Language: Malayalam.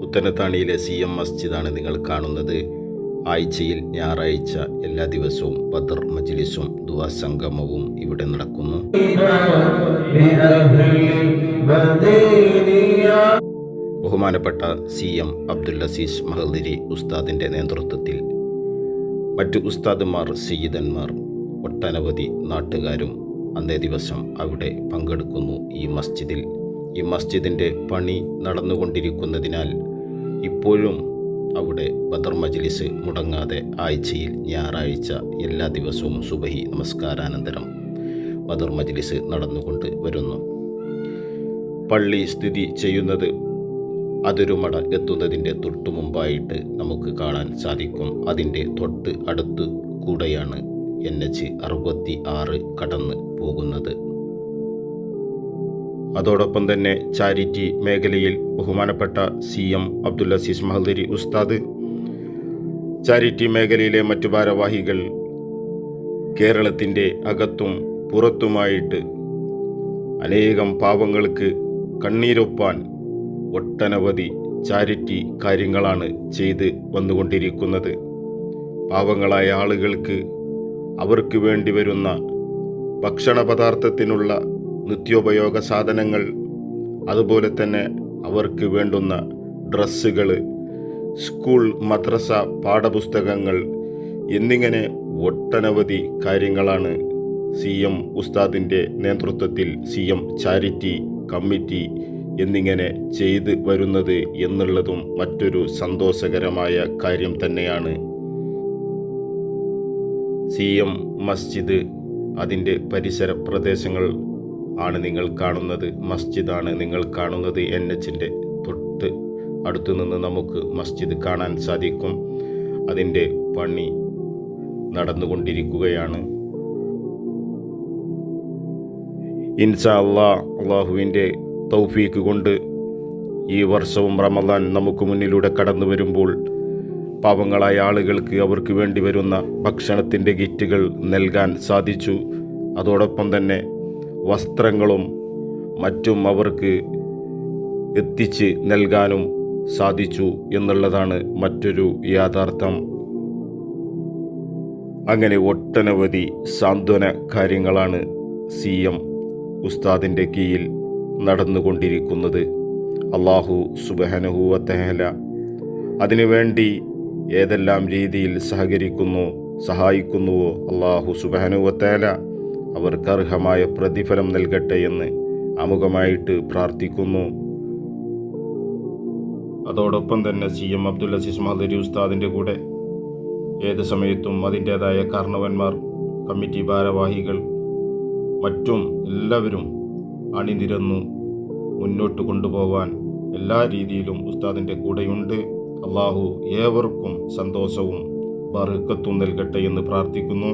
പുത്തനത്താണിയിലെ സി എം മസ്ജിദാണ് നിങ്ങൾ കാണുന്നത്. ആഴ്ചയിൽ ഞായറാഴ്ച എല്ലാ ദിവസവും ബദർ മജ്ലിസും ദുവാ സംഗമവും ഇവിടെ നടക്കുന്നു. ബഹുമാനപ്പെട്ട സി എം അബ്ദുൽ അസീസ് മഹദിരി ഉസ്താദിന്റെ നേതൃത്വത്തിൽ മറ്റു ഉസ്താദുമാർ സയ്യിദന്മാർ ഒട്ടനവധി നാട്ടുകാരും അന്നേ ദിവസം അവിടെ പങ്കെടുക്കുന്നു ഈ മസ്ജിദിൽ. ഈ മസ്ജിദിന്റെ പണി നടന്നുകൊണ്ടിരിക്കുന്നതിനാൽ ഇപ്പോഴും അവിടെ ബദർ മജ്ലിസ് മുടങ്ങാതെ ആഴ്ചയിൽ ഞായറാഴ്ച എല്ലാ ദിവസവും സുബഹി നമസ്കാരാനന്തരം ബദർ മജ്ലിസ് നടന്നുകൊണ്ട് വരുന്നു. പള്ളി സ്ഥിതി ചെയ്യുന്നത് അതിരുമട എത്തുന്നതിന്റെ തൊട്ടു മുമ്പായിട്ട് നമുക്ക് കാണാൻ സാധിക്കും. അതിന്റെ തൊട്ട് അടുത്ത് കൂടെയാണ് എൻ എച്ച് അറുപത്തി ആറ് കടന്ന് പോകുന്നത്. അതോടൊപ്പം തന്നെ ചാരിറ്റി മേഖലയിൽ ബഹുമാനപ്പെട്ട C M Abdul Aziz Mahdari Ustad charity മേഖലയിലെ മറ്റു ഭാരവാഹികൾ കേരളത്തിന്റെ അകത്തും പുറത്തുമായിട്ട് അനേകം പാവങ്ങൾക്ക് കണ്ണീരൊപ്പാൻ ഒട്ടനവധി ചാരിറ്റി കാര്യങ്ങളാണ് ചെയ്ത് വന്നുകൊണ്ടിരിക്കുന്നത്. പാവങ്ങളായ ആളുകൾക്ക് അവർക്ക് വേണ്ടി വരുന്ന ഭക്ഷണ പദാർത്ഥത്തിനുള്ള നിത്യോപയോഗ സാധനങ്ങൾ അതുപോലെ തന്നെ അവർക്ക് വേണ്ടുന്ന ഡ്രസ്സുകൾ സ്കൂൾ മദ്രസ പാഠപുസ്തകങ്ങൾ എന്നിങ്ങനെ ഒട്ടനവധി കാര്യങ്ങളാണ് സി എം ഉസ്താദിന്റെ നേതൃത്വത്തിൽ സി എം ചാരിറ്റി കമ്മിറ്റി എന്നിങ്ങനെ ചെയ്ത് വരുന്നത് എന്നുള്ളതും മറ്റൊരു സന്തോഷകരമായ കാര്യം തന്നെയാണ്. സി എം മസ്ജിദ് അതിന്റെ പരിസര പ്രദേശങ്ങൾ ആണ് നിങ്ങൾ കാണുന്നത്. മസ്ജിദാണ് നിങ്ങൾ കാണുന്നത്. എൻ എച്ചിന്റെ തൊട്ട് അടുത്തു നിന്ന് നമുക്ക് മസ്ജിദ് കാണാൻ സാധിക്കും. അതിന്റെ പണി നടന്നുകൊണ്ടിരിക്കുകയാണ്. ഇൻസാ അള്ളാ അള്ളാഹുവിന്റെ തൗഫീക്ക് കൊണ്ട് ഈ വർഷവും റമദാൻ നമുക്ക് മുന്നിലൂടെ കടന്നു വരുമ്പോൾ പാവങ്ങളായ ആളുകൾക്ക് അവർക്ക് വേണ്ടി വരുന്ന ഭക്ഷണത്തിന്റെ കിറ്റുകൾ നൽകാൻ സാധിച്ചു. അതോടൊപ്പം തന്നെ വസ്ത്രങ്ങളും മറ്റും അവർക്ക് എത്തിച്ച് നൽകാനും സാധിച്ചു എന്നുള്ളതാണ് മറ്റൊരു യാഥാർത്ഥ്യം. അങ്ങനെ ഒട്ടനവധി സാന്ത്വന കാര്യങ്ങളാണ് സി എം ഉസ്താദിന്റെ കീഴിൽ നടന്നുകൊണ്ടിരിക്കുന്നത്. അള്ളാഹു സുബഹനഹുവത്തഹല അതിനുവേണ്ടി ഏതെല്ലാം രീതിയിൽ സഹകരിക്കുന്നു സഹായിക്കുന്നുവോ അള്ളാഹു സുബഹനുവത്തേല അവർക്ക് അർഹമായ പ്രതിഫലം നൽകട്ടെ എന്ന് അമുഖമായിട്ട് പ്രാർത്ഥിക്കുന്നു. അതോടൊപ്പം തന്നെ സി എം അബ്ദുൽ അസീസ് മാധുരി ഉസ്താദിന്റെ കൂടെ ഏത് സമയത്തും അതിന്റേതായ കാരണവന്മാർ കമ്മിറ്റി ഭാരവാഹികൾ മറ്റും എല്ലാവരും അണിനിരന്നു മുന്നോട്ട് കൊണ്ടുപോകാൻ എല്ലാ രീതിയിലും ഉസ്താദിന്റെ കൂടെയുണ്ട്. അള്ളാഹു ഏവർക്കും സന്തോഷവും ബർക്കത്തും നൽകട്ടെ എന്ന് പ്രാർത്ഥിക്കുന്നു.